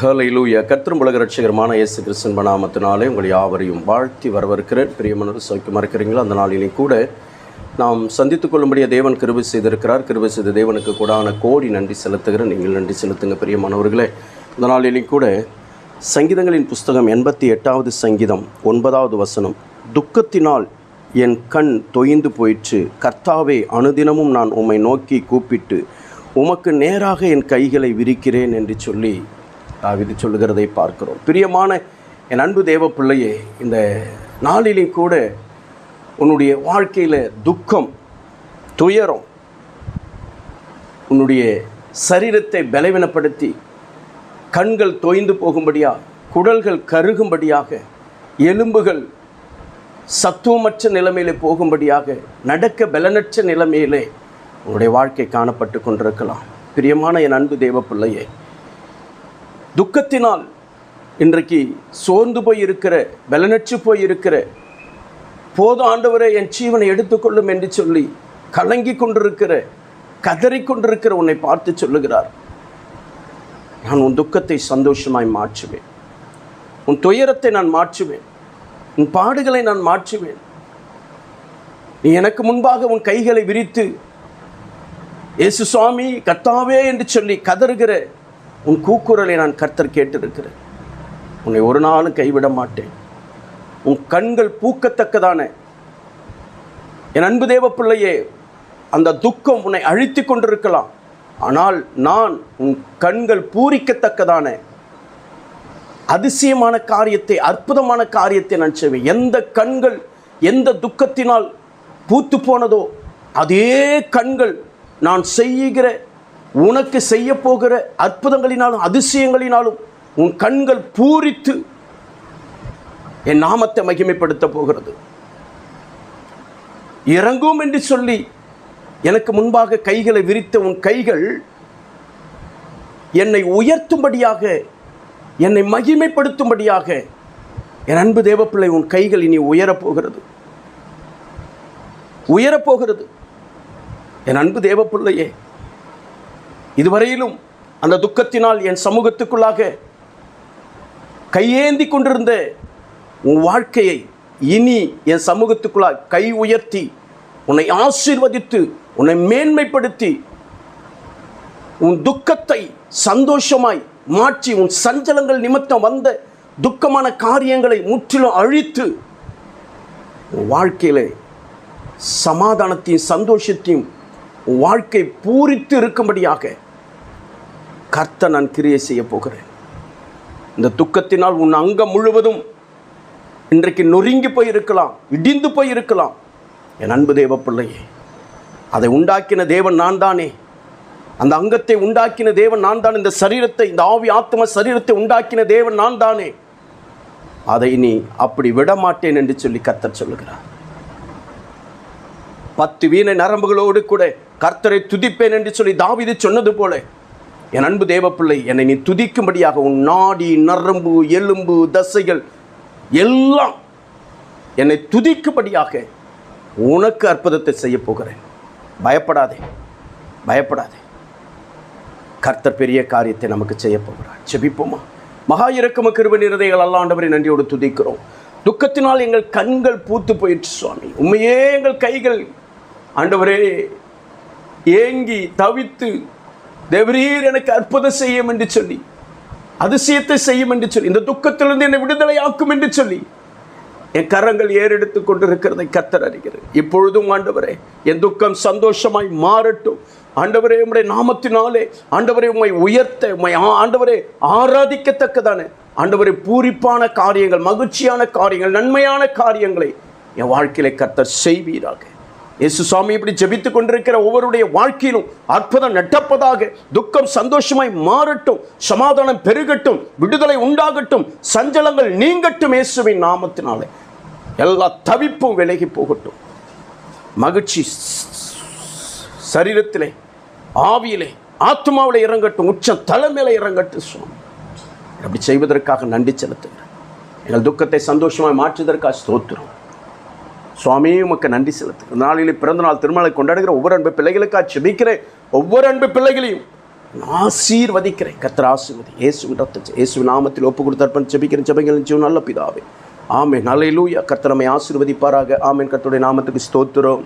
Hallelujah கத்திரும் உலக ரட்சகரமான இயேசு கிறிஸ்தன் நாமத்தினாலே உங்கள் யாவரையும் வாழ்த்தி வரவிருக்கிறேன் பிரியமனர் சௌக்கியமாக இருக்கிறீங்களோ அந்த நாளிலையும் கூட நாம் சந்தித்துக் கொள்ளும்படிய தேவன் கிருபி செய்திருக்கிறார். கிருபி செய்த தேவனுக்கு கூடான கோடி நன்றி செலுத்துகிறேன். நீங்கள் நன்றி செலுத்துங்க பிரியமானவர்களே இந்த நாளிலையும் கூட சங்கீதங்களின் புஸ்தகம் எண்பத்தி எட்டாவது சங்கீதம் ஒன்பதாவது வசனம். துக்கத்தினால் என் கண் தொய்ந்து போயிற்று. கர்த்தாவே அனுதினமும் நான் உம்மை நோக்கி கூப்பிட்டு உமக்கு நேராக என் கைகளை விரிக்கிறேன் என்று சொல்லி தாவிது சொல்லுகிறதை பார்க்கிறோம். பிரியமான என் அன்பு தேவ பிள்ளையே இந்த நாளிலே கூட உன்னுடைய வாழ்க்கையில் துக்கம் துயரம் உன்னுடைய சரீரத்தை பலவீனப்படுத்தி கண்கள் தொய்ந்து போகும்படியாக குடல்கள் கருகும்படியாக எலும்புகள் சத்துவமற்ற நிலைமையிலே போகும்படியாக நடக்க பலனற்ற நிலைமையிலே உன்னுடைய வாழ்க்கை காணப்பட்டு கொண்டிருக்கலாம். பிரியமான என் அன்பு தேவ பிள்ளையே துக்கத்தினால் இன்றைக்கு சோர்ந்து போய் இருக்கிற பலனற்று போய் இருக்கிற போதும் ஆண்டவரே என் ஜீவனை எடுத்துக்கொள்ளும் என்று சொல்லி கலங்கி கொண்டிருக்கிற கதறி கொண்டிருக்கிற உன்னை பார்த்து சொல்லுகிறார். நான் உன் துக்கத்தை சந்தோஷமாய் மாற்றுவேன். உன் துயரத்தை நான் மாற்றுவேன். உன் பாடுகளை நான் மாற்றுவேன். நீ எனக்கு முன்பாக உன் கைகளை விரித்து இயேசு சுவாமி கத்தாவே என்று சொல்லி கதறுகிற உன் கூக்குரலை நான் கர்த்தர் கேட்டிருக்கிறேன். உன்னை ஒரு நாளும் கைவிட மாட்டேன். உன் கண்கள் பூக்கத்தக்கதான. என் அன்பு தேவ பிள்ளையே அந்த துக்கம் உன்னை அழித்து கொண்டிருக்கலாம். ஆனால் நான் உன் கண்கள் பூரிக்கத்தக்கதான. அதிசயமான காரியத்தை அற்புதமான காரியத்தை நான் செய்வேன். எந்த கண்கள் எந்த துக்கத்தினால் பூத்து போனதோ அதே கண்கள் நான் செய்கிற உனக்கு செய்ய போகிற அற்புதங்களினாலும் அதிசயங்களினாலும் உன் கண்கள் பூரித்து என் நாமத்தை மகிமைப்படுத்த போகிறது. இறங்கும் என்று சொல்லி எனக்கு முன்பாக கைகளை விரித்த உன் கைகள் என்னை உயர்த்தும்படியாக என்னை மகிமைப்படுத்தும்படியாக என் அன்பு தேவப்பிள்ளை உன் கைகள் இனி உயரப்போகிறது உயரப்போகிறது என் அன்பு தேவப்பிள்ளையே இதுவரையிலும் அந்த துக்கத்தினால் என் சமூகத்துக்குள்ளாக கையேந்தி கொண்டிருந்த உன் வாழ்க்கையை இனி என் சமூகத்துக்குள்ளாக கை உயர்த்தி உன்னை ஆசீர்வதித்து உன்னை மேன்மைப்படுத்தி உன் துக்கத்தை சந்தோஷமாய் மாற்றி உன் சஞ்சலங்கள் நிமித்தம் வந்த துக்கமான காரியங்களை முற்றிலும் அழித்து உன் சமாதானத்தையும் சந்தோஷத்தையும் உன் வாழ்க்கை பூரித்து இருக்கும்படியாக கர்த்த நான் கிரியை செய்ய போகிறேன். இந்த துக்கத்தினால் உன் அங்கம் முழுவதும் இன்றைக்கு நொறுங்கி போயிருக்கலாம் இடிந்து போயிருக்கலாம். என் அன்பு தேவ பிள்ளையே அதை உண்டாக்கின தேவன் நான் தானே அந்த அங்கத்தை உண்டாக்கின தேவன் நான் தான் இந்த சரீரத்தை இந்த ஆவி ஆத்ம சரீரத்தை உண்டாக்கின தேவன் நான் தானே அதை நீ அப்படி விடமாட்டேன் என்று சொல்லி கர்த்தர் சொல்லுகிறார். பத்து வீணை நரம்புகளோடு கூட கர்த்தரை துதிப்பேன் என்று சொல்லி தாவிது சொன்னது போல என் அன்பு தேவப்பிள்ளை என்னை நீ துதிக்கும்படியாக உன் நாடி நரம்பு எலும்பு தசைகள் எல்லாம் என்னை துதிக்கும்படியாக உனக்கு அற்புதத்தை செய்ய போகிறேன். பயப்படாதே பயப்படாதே. கர்த்தர் பெரிய காரியத்தை நமக்கு செய்ய போகிறார். செபிப்போமா மகா இறக்கம கிருப நிறதைகள் அல்லாண்டவரை நன்றியோடு துதிக்கிறோம். துக்கத்தினால் எங்கள் கண்கள் பூத்து போயிடுச்சு சுவாமி. உண்மையே எங்கள் கைகள் ஆண்டவரே ஏங்கி தவித்து தேவரீர் எனக்கு அற்புதம் செய்யும் என்று சொல்லி அதிசயத்தை செய்யும் என்று சொல்லி இந்த துக்கத்திலிருந்து என்னை விடுதலையாக்கும் என்று சொல்லி என் கரங்கள் ஏறெடுத்து கொண்டிருக்கிறதை கத்தர் அறிகிறது இப்பொழுதும் ஆண்டவரே என் துக்கம் சந்தோஷமாய் மாறட்டும். ஆண்டவரே உம்முடைய நாமத்தினாலே ஆண்டவரே உம்மை உயர்த்த உம்மை ஆ- ஆண்டவரே ஆராதிக்கத்தக்கதான. ஆண்டவரே பூரிப்பான காரியங்கள் மகிழ்ச்சியான காரியங்கள் நன்மையான காரியங்களை என் வாழ்க்கையில கத்தர் செய்வீராக. இயேசு சுவாமி இப்படி ஜெபித்து கொண்டிருக்கிற ஒவ்வொருடைய வாழ்க்கையிலும் அற்புதம் நட்டப்பதாக துக்கம் சந்தோஷமாய் மாறட்டும் சமாதானம் பெருகட்டும் விடுதலை உண்டாகட்டும் சஞ்சலங்கள் நீங்கட்டும் இயேசுவின் நாமத்தினாலே. எல்லா தவிப்பும் விலகி போகட்டும். மகிழ்ச்சி சரீரத்திலே ஆவியிலே ஆத்மாவில் இறங்கட்டும் உச்சம் தலைமையில இறங்கட்டும் சுவாமி. அப்படி செய்வதற்காக நன்றி செலுத்துகிறேன். எங்கள் துக்கத்தை சந்தோஷமாக மாற்றுவதற்காக ஸ்தோத்திரம். சுவாமி உமக்கு நன்றி செலுத்து நாளிலே பிறந்த நாள் திருமலை கொண்டாடுகிற ஒவ்வொரு அன்பு பிள்ளைகளுக்காக செபிக்கிறேன். ஒவ்வொரு அன்பு பிள்ளைகளையும் நான் ஆசீர்வதிக்கிறேன். கத்திர ஆசீர்வதி. இயேசு இயேசு நாமத்தில் ஒப்பு கொடுத்தற்பன் செபிக்கிறேன். ஜெபிக்கிறேன் ஜீவன் நல்ல பிதாவே. ஆமென். நல்ல லூயா ஆசீர்வதிப்பாராக. ஆமேன். கர்த்தருடைய நாமத்துக்கு ஸ்தோத்திரம்.